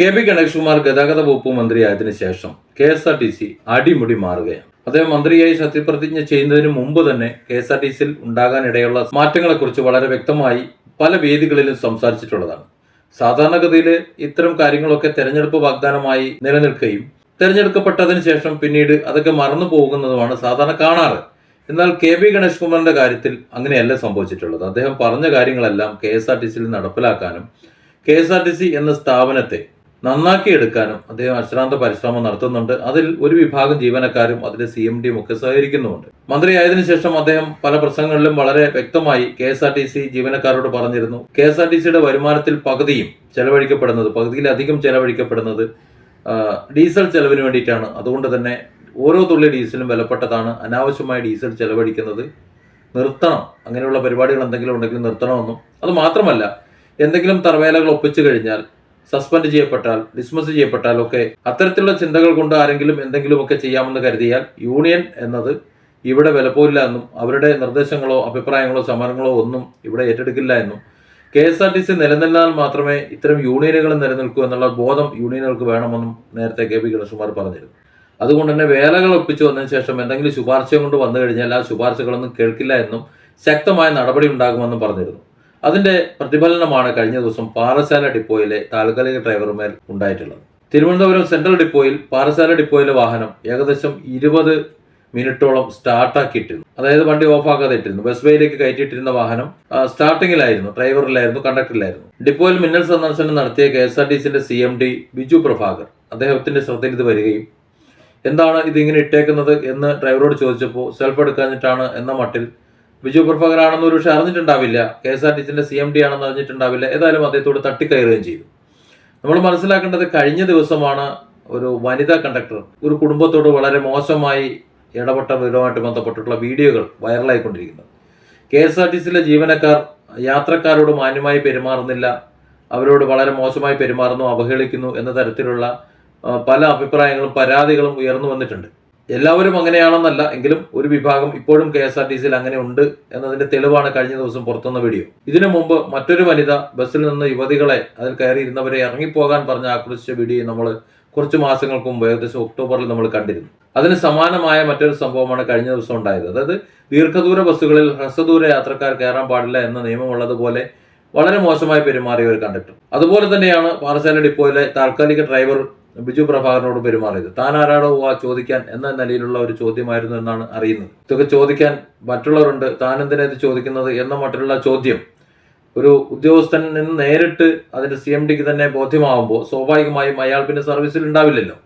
K P Ganesh Kumar ഗതാഗത വകുപ്പ് മന്ത്രിയായതിനു ശേഷം K S R T C അടിമുടി മാറുകയാണ്. അദ്ദേഹം മന്ത്രിയായി സത്യപ്രതിജ്ഞ ചെയ്യുന്നതിന് മുമ്പ് തന്നെ കെ എസ് ആർ ടി സിയിൽ ഉണ്ടാകാനിടയുള്ള മാറ്റങ്ങളെക്കുറിച്ച് വളരെ വ്യക്തമായി പല വേദികളിലും സംസാരിച്ചിട്ടുള്ളതാണ്. സാധാരണഗതിയിൽ ഇത്തരം കാര്യങ്ങളൊക്കെ തെരഞ്ഞെടുപ്പ് വാഗ്ദാനമായി നിലനിൽക്കുകയും തെരഞ്ഞെടുക്കപ്പെട്ടതിന് ശേഷം പിന്നീട് അതൊക്കെ മറന്നു പോകുന്നതുമാണ് സാധാരണ കാണാറ്. എന്നാൽ കെ ബി ഗണേഷ് കുമാറിന്റെ കാര്യത്തിൽ അങ്ങനെയല്ല സംഭവിച്ചിട്ടുള്ളത്. അദ്ദേഹം പറഞ്ഞ കാര്യങ്ങളെല്ലാം കെ എസ് ആർ ടി സിയിൽ നടപ്പിലാക്കാനും K S R T C എന്ന സ്ഥാപനത്തെ നന്നാക്കിയെടുക്കാനും അദ്ദേഹം അശ്രാന്ത പരിശ്രമം നടത്തുന്നുണ്ട്. അതിൽ ഒരു വിഭാഗം ജീവനക്കാരും അതിലെ സി എം ഡിയും ഒക്കെ സഹകരിക്കുന്നുമുണ്ട്. മന്ത്രിയായതിനു ശേഷം അദ്ദേഹം പല പ്രസംഗങ്ങളിലും വളരെ വ്യക്തമായി K S R T C ജീവനക്കാരോട് പറഞ്ഞിരുന്നു. കെ എസ് ആർ ടി സിയുടെ വരുമാനത്തിൽ പകുതിയും ചെലവഴിക്കപ്പെടുന്നത് പകുതിയിലധികം ചെലവഴിക്കപ്പെടുന്നത് ഡീസൽ ചെലവിന് വേണ്ടിയിട്ടാണ്. അതുകൊണ്ട് തന്നെ ഓരോ തുള്ളി ഡീസലും വിലപ്പെട്ടതാണ്. അനാവശ്യമായ ഡീസൽ ചെലവഴിക്കുന്നത് നിർത്തണം. അങ്ങനെയുള്ള പരിപാടികൾ എന്തെങ്കിലും ഉണ്ടെങ്കിൽ നിർത്തണമെന്നും. അത് മാത്രമല്ല എന്തെങ്കിലും തറവേലകൾ ഒപ്പിച്ചു കഴിഞ്ഞാൽ സസ്പെൻഡ് ചെയ്യപ്പെട്ടാൽ ഡിസ്മിസ് ചെയ്യപ്പെട്ടാൽ ഒക്കെ അത്തരത്തിലുള്ള ചിന്തകൾ കൊണ്ട് ആരെങ്കിലും എന്തെങ്കിലുമൊക്കെ ചെയ്യാമെന്ന് കരുതിയാൽ യൂണിയൻ എന്നത് ഇവിടെ വിലപ്പോയില്ല എന്നും അവരുടെ നിർദ്ദേശങ്ങളോ അഭിപ്രായങ്ങളോ സമരങ്ങളോ ഒന്നും ഇവിടെ ഏറ്റെടുക്കില്ല എന്നും K S R T C നിലനിന്നാൽ മാത്രമേ ഇത്തരം യൂണിയനുകൾ നിലനിൽക്കൂ എന്നുള്ള ബോധം യൂണിയനുകൾക്ക് വേണമെന്നും നേരത്തെ കെ പി ഗണേഷ്കുമാർ പറഞ്ഞിരുന്നു. അതുകൊണ്ട് തന്നെ വേലകൾ ഒപ്പിച്ചു വന്നതിന് ശേഷം എന്തെങ്കിലും ശുപാർശ കൊണ്ട് വന്നു കഴിഞ്ഞാൽ ആ ശുപാർശകളൊന്നും കേൾക്കില്ല എന്നും ശക്തമായ നടപടി ഉണ്ടാകുമെന്നും പറഞ്ഞിരുന്നു. അതിന്റെ പ്രതിഫലനമാണ് കഴിഞ്ഞ ദിവസം പാറശാല ഡിപ്പോയിലെ താൽക്കാലിക ഡ്രൈവർമാർ ഉണ്ടായിട്ടുള്ളത്. തിരുവനന്തപുരം സെൻട്രൽ ഡിപ്പോയിൽ പാറശാല ഡിപ്പോയിലെ വാഹനം ഏകദേശം ഇരുപത് മിനിറ്റോളം സ്റ്റാർട്ടാക്കിയിട്ടിരുന്നു. അതായത് വണ്ടി ഓഫാക്കാതെ ഇട്ടിരുന്നു ബസ് വേയിലേക്ക് കയറ്റിയിട്ടിരുന്ന വാഹനം സ്റ്റാർട്ടിങ്ങിലായിരുന്നു. ഡ്രൈവറിലായിരുന്നു കണ്ടക്ടറിലായിരുന്നു ഡിപ്പോയിൽ മിന്നൽ സന്ദർശനം നടത്തിയ കെ എസ് ആർ ടി സിന്റെ C M D Biju Prabhakar. അദ്ദേഹത്തിന്റെ ശ്രദ്ധയിൽ ഇത് വരികയും എന്താണ് ഇതിങ്ങനെ ഇട്ടേക്കുന്നത് എന്ന് ഡ്രൈവറോട് ചോദിച്ചപ്പോൾ സെൽഫ് എടുക്കാഞ്ഞിട്ടാണ് എന്ന മട്ടിൽ ബിജു പ്രഭാകർ ആണെന്ന് ഒരു പക്ഷെ അറിഞ്ഞിട്ടുണ്ടാവില്ല. കെ എസ് ആർ ടി സിന്റെ സി എം ഡി ആണെന്ന് അറിഞ്ഞിട്ടുണ്ടാവില്ല. ഏതായാലും അദ്ദേഹത്തോട് തട്ടിക്കയറുകയും ചെയ്തു. നമ്മൾ മനസ്സിലാക്കേണ്ടത് കഴിഞ്ഞ ദിവസമാണ് ഒരു വനിതാ കണ്ടക്ടർ. ഒരു കുടുംബത്തോട് വളരെ മോശമായി ഇടപെട്ട വിവരവുമായിട്ട് ബന്ധപ്പെട്ടിട്ടുള്ള വീഡിയോകൾ വൈറലായിക്കൊണ്ടിരിക്കുന്നത് കെ എസ് ആർ ടി സിയിലെ ജീവനക്കാർ യാത്രക്കാരോട് മാന്യമായി പെരുമാറുന്നില്ല. അവരോട് വളരെ മോശമായി പെരുമാറുന്നു അവഹേളിക്കുന്നു എന്ന തരത്തിലുള്ള പല അഭിപ്രായങ്ങളും പരാതികളും ഉയർന്നു വന്നിട്ടുണ്ട്. എല്ലാവരും അങ്ങനെയാണെന്നല്ല എങ്കിലും ഒരു വിഭാഗം ഇപ്പോഴും കെ എസ് ആർ ടി സിയിൽ അങ്ങനെ ഉണ്ട് എന്നതിന്റെ തെളിവാണ് കഴിഞ്ഞ ദിവസം പുറത്തുനിന്ന വീഡിയോ. ഇതിനു മുമ്പ് മറ്റൊരു വനിത ബസ്സിൽ നിന്ന് യുവതികളെ അതിൽ കയറിയിരുന്നവരെ ഇറങ്ങിപ്പോകാൻ പറഞ്ഞ് ആക്രോശിച്ച വീഡിയോ നമ്മൾ കുറച്ച് മാസങ്ങൾക്ക് മുമ്പ് ഏകദേശം ഒക്ടോബറിൽ നമ്മൾ കണ്ടിരുന്നു. അതിന് സമാനമായ മറ്റൊരു സംഭവമാണ് കഴിഞ്ഞ ദിവസം ഉണ്ടായത്. അതായത് ദീർഘദൂര ബസ്സുകളിൽ ഹ്രസ്വദൂര യാത്രക്കാർ കയറാൻ പാടില്ല എന്ന നിയമമുള്ളതുപോലെ വളരെ മോശമായി പെരുമാറിയ ഒരു കണ്ടക്ടർ അതുപോലെ തന്നെയാണ് പാറശാല ഡിപ്പോയിലെ താൽക്കാലിക ഡ്രൈവർ ബിജു പ്രഭാകരനോട് പെരുമാറിയത്. താൻ ആരാടോ ആ ചോദിക്കാൻ എന്ന നിലയിലുള്ള ഒരു ചോദ്യമായിരുന്നു എന്നാണ് അറിയുന്നത്. ഇതൊക്കെ ചോദിക്കാൻ മറ്റുള്ളവരുണ്ട് താൻ എന്തിനാ ഇത് ചോദിക്കുന്നത് എന്ന മറ്റുള്ള ചോദ്യം. ഒരു ഉദ്യോഗസ്ഥനിൽ നിന്ന് നേരിട്ട് അതിന്റെ സി എം ഡിക്ക് തന്നെ ബോധ്യമാവുമ്പോൾ സ്വാഭാവികമായും അയാൾ പിന്നെ സർവീസിൽ ഉണ്ടാവില്ലല്ലോ.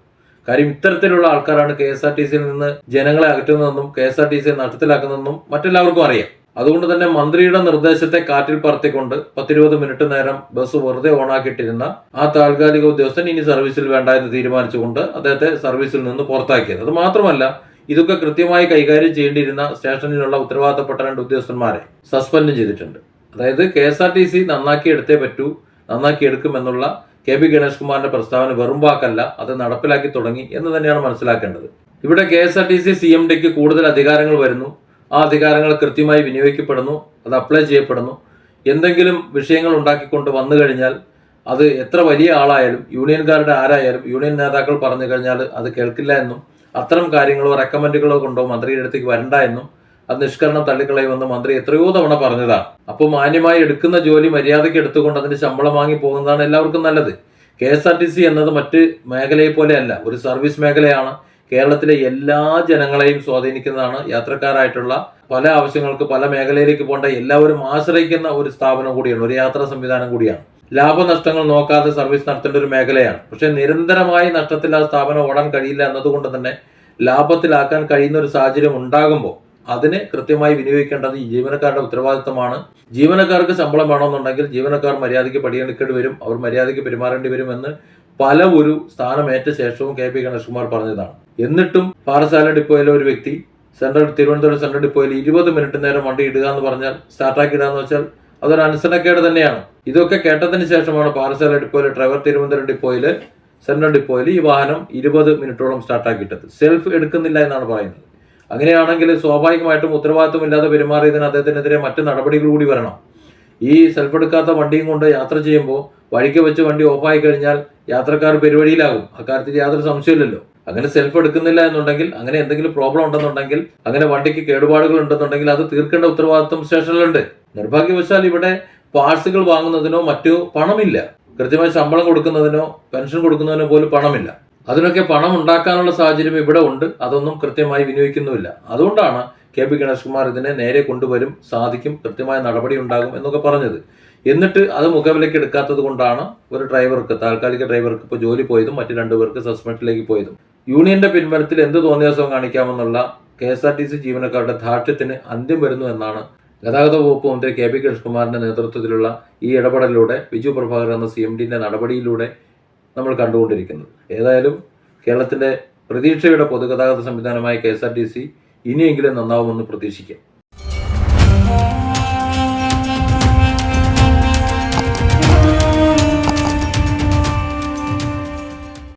കാര്യം ഇത്തരത്തിലുള്ള ആൾക്കാരാണ് കെ എസ് ആർ ടി സിയിൽ നിന്ന് ജനങ്ങളെ അകറ്റുന്നതെന്നും കെ എസ് ആർ ടി സിയെ നഷ്ടത്തിലാക്കുന്നതെന്നും മറ്റെല്ലാവർക്കും അറിയാം. അതുകൊണ്ട് തന്നെ മന്ത്രിയുടെ നിർദ്ദേശത്തെ കാറ്റിൽ പറത്തിക്കൊണ്ട് പത്തിരുപത് മിനിറ്റ് നേരം ബസ് വെറുതെ ഓണാക്കിയിട്ടിരുന്ന ആ താൽക്കാലിക ഉദ്യോഗസ്ഥൻ ഇനി സർവീസിൽ വേണ്ട എന്ന് തീരുമാനിച്ചുകൊണ്ട് അദ്ദേഹത്തെ സർവീസിൽ നിന്ന് പുറത്താക്കിയത്. അത് മാത്രമല്ല ഇതൊക്കെ കൃത്യമായി കൈകാര്യം ചെയ്യേണ്ടിയിരുന്ന സ്റ്റേഷനിലുള്ള ഉത്തരവാദിത്തപ്പെട്ട രണ്ട് ഉദ്യോഗസ്ഥന്മാരെ സസ്പെൻഡ് ചെയ്തിട്ടുണ്ട്. അതായത് K S R T C നന്നാക്കി എടുത്തേ പറ്റൂ നന്നാക്കി എടുക്കുമെന്നുള്ള കെ പി ഗണേഷ് കുമാറിന്റെ പ്രസ്താവന വെറും വാക്കല്ല അത് നടപ്പിലാക്കി തുടങ്ങി എന്ന് തന്നെയാണ് മനസ്സിലാക്കേണ്ടത്. ഇവിടെ K S R T C C M ഡിക്ക് കൂടുതൽ അധികാരങ്ങൾ വരുന്നു. ആ അധികാരങ്ങൾ കൃത്യമായി വിനിയോഗിക്കപ്പെടുന്നു അത് അപ്ലൈ ചെയ്യപ്പെടുന്നു. എന്തെങ്കിലും വിഷയങ്ങൾ ഉണ്ടാക്കിക്കൊണ്ട് വന്നു കഴിഞ്ഞാൽ അത് എത്ര വലിയ ആളായാലും യൂണിയൻകാരുടെ ആരായാലും യൂണിയൻ നേതാക്കൾ പറഞ്ഞു കഴിഞ്ഞാൽ അത് കേൾക്കില്ല എന്നും അത്തരം കാര്യങ്ങളോ റെക്കമെൻഡുകളോ കൊണ്ടോ മന്ത്രിയുടെ അടുത്തേക്ക് വരണ്ട എന്നും അത് നിഷ്കരണം തള്ളിക്കളയുമെന്ന് മന്ത്രി എത്രയോ തവണ പറഞ്ഞതാണ്. അപ്പോൾ മാന്യമായി എടുക്കുന്ന ജോലി മര്യാദയ്ക്ക് എടുത്തുകൊണ്ട് അതിന്റെ ശമ്പളം വാങ്ങി പോകുന്നതാണ് എല്ലാവർക്കും നല്ലത്. K S R T C എന്നത് മറ്റ് മേഖലയെ പോലെയല്ല ഒരു സർവീസ് മേഖലയാണ്. കേരളത്തിലെ എല്ലാ ജനങ്ങളെയും സ്വാധീനിക്കുന്നതാണ് യാത്രക്കാരായിട്ടുള്ള പല ആവശ്യങ്ങൾക്ക് പല മേഖലയിലേക്ക് പോകേണ്ട എല്ലാവരും ആശ്രയിക്കുന്ന ഒരു സ്ഥാപനം കൂടിയാണ് ഒരു യാത്രാ സംവിധാനം കൂടിയാണ്. ലാഭനഷ്ടങ്ങൾ നോക്കാതെ സർവീസ് നടത്തേണ്ട ഒരു മേഖലയാണ്. പക്ഷേ നിരന്തരമായി നഷ്ടത്തിൽ ആ സ്ഥാപനം ഓടാൻ കഴിയില്ല എന്നതുകൊണ്ട് തന്നെ ലാഭത്തിലാക്കാൻ കഴിയുന്ന ഒരു സാഹചര്യം ഉണ്ടാകുമ്പോൾ അതിനെ കൃത്യമായി വിനിയോഗിക്കേണ്ടത് ജീവനക്കാരുടെ ഉത്തരവാദിത്തമാണ്. ജീവനക്കാർക്ക് ശമ്പളം വേണമെന്നുണ്ടെങ്കിൽ ജീവനക്കാർ മര്യാദയ്ക്ക് പടിയെടുക്കേണ്ടി വരും അവർ മര്യാദയ്ക്ക് പെരുമാറേണ്ടി വരുമെന്ന് പല ഒരു സ്ഥാനമേറ്റ ശേഷവും കെ പി ഗണേഷ്കുമാർ പറഞ്ഞതാണ്. എന്നിട്ടും പാറശാല ഡിപ്പോയിലെ ഒരു വ്യക്തി സെൻട്രൽ തിരുവനന്തപുരം സെൻട്രൽ ഡിപ്പോയിൽ ഇരുപത് മിനിറ്റ് നേരം വണ്ടി ഇടുക എന്ന് പറഞ്ഞാൽ സ്റ്റാർട്ടാക്കി ഇടുക എന്ന് വെച്ചാൽ അതൊരു അനുസരണക്കേട് തന്നെയാണ്. ഇതൊക്കെ കേട്ടതിന് ശേഷമാണ് പാറശാല ഡിപ്പോയിലെ ഡ്രൈവർ തിരുവനന്തപുരം ഡിപ്പോയിൽ സെൻട്രൽ ഡിപ്പോയിൽ ഈ വാഹനം ഇരുപത് മിനിറ്റോളം സ്റ്റാർട്ടാക്കിയിട്ടത് സെൽഫ് എടുക്കുന്നില്ല എന്നാണ് പറയുന്നത്. അങ്ങനെയാണെങ്കിൽ സ്വാഭാവികമായിട്ടും ഉത്തരവാദിത്വമില്ലാതെ പെരുമാറിയതിന് അദ്ദേഹത്തിനെതിരെ മറ്റ് നടപടികൾ കൂടി വരണം. ഈ സെൽഫ് എടുക്കാത്ത വണ്ടിയും കൊണ്ട് യാത്ര ചെയ്യുമ്പോൾ വഴിക്ക് വെച്ച് വണ്ടി ഓഫായി കഴിഞ്ഞാൽ യാത്രക്കാർ പെരുവഴിയിലാകും. അക്കാര്യത്തിൽ യാതൊരു സംശയമില്ലല്ലോ അങ്ങനെ സെൽഫ് എടുക്കുന്നില്ല എന്നുണ്ടെങ്കിൽ അങ്ങനെ എന്തെങ്കിലും പ്രോബ്ലം ഉണ്ടെന്നുണ്ടെങ്കിൽ അങ്ങനെ വണ്ടിക്ക് കേടുപാടുകൾ ഉണ്ടെന്നുണ്ടെങ്കിൽ അത് തീർക്കേണ്ട ഉത്തരവാദിത്വം സ്റ്റേഷനിലുണ്ട് നിർഭാഗ്യവശാൽ ഇവിടെ പാഴ്സുകൾ വാങ്ങുന്നതിനോ മറ്റു പണമില്ല. കൃത്യമായി ശമ്പളം കൊടുക്കുന്നതിനോ പെൻഷൻ കൊടുക്കുന്നതിനോ പോലും പണമില്ല. അതിനൊക്കെ പണം ഉണ്ടാക്കാനുള്ള സാഹചര്യം ഇവിടെ ഉണ്ട്. അതൊന്നും കൃത്യമായി വിനിയോഗിക്കുന്നുമില്ല. അതുകൊണ്ടാണ് കെ പി ഗണേഷ് കുമാർ ഇതിനെ നേരെ കൊണ്ടുവരും സാധിക്കും കൃത്യമായ നടപടി ഉണ്ടാകും എന്നൊക്കെ പറഞ്ഞത്. എന്നിട്ട് അത് മുഖവിലേക്ക് എടുക്കാത്തത് കൊണ്ടാണ് ഒരു ഡ്രൈവർക്ക് താൽക്കാലിക ഡ്രൈവർക്ക് ഇപ്പോൾ ജോലി പോയതും മറ്റു രണ്ടുപേർക്ക് സസ്പെൻഷനിലേക്ക് പോയതും. യൂണിയന്റെ പിൻബലത്തിൽ എന്ത് തോന്നിയാസവും കാണിക്കാമെന്നുള്ള K S R T C ജീവനക്കാരുടെ ധാർഷ്ട്യത്തിന് അന്ത്യം വരുന്നു എന്നാണ് ഗതാഗത വകുപ്പ് മന്ത്രി കെ പി കൃഷ്ണകുമാറിന്റെ നേതൃത്വത്തിലുള്ള ഈ ഇടപെടലിലൂടെ ബിജു പ്രഭാകർ എന്ന സി എം ഡിന്റെ നടപടിയിലൂടെ നമ്മൾ കണ്ടുകൊണ്ടിരിക്കുന്നത്. ഏതായാലും കേരളത്തിന്റെ പ്രതീക്ഷയുടെ പൊതുഗതാഗത സംവിധാനമായ K S R T C ഇനിയെങ്കിലും നന്നാവുമെന്ന് പ്രതീക്ഷിക്കാം.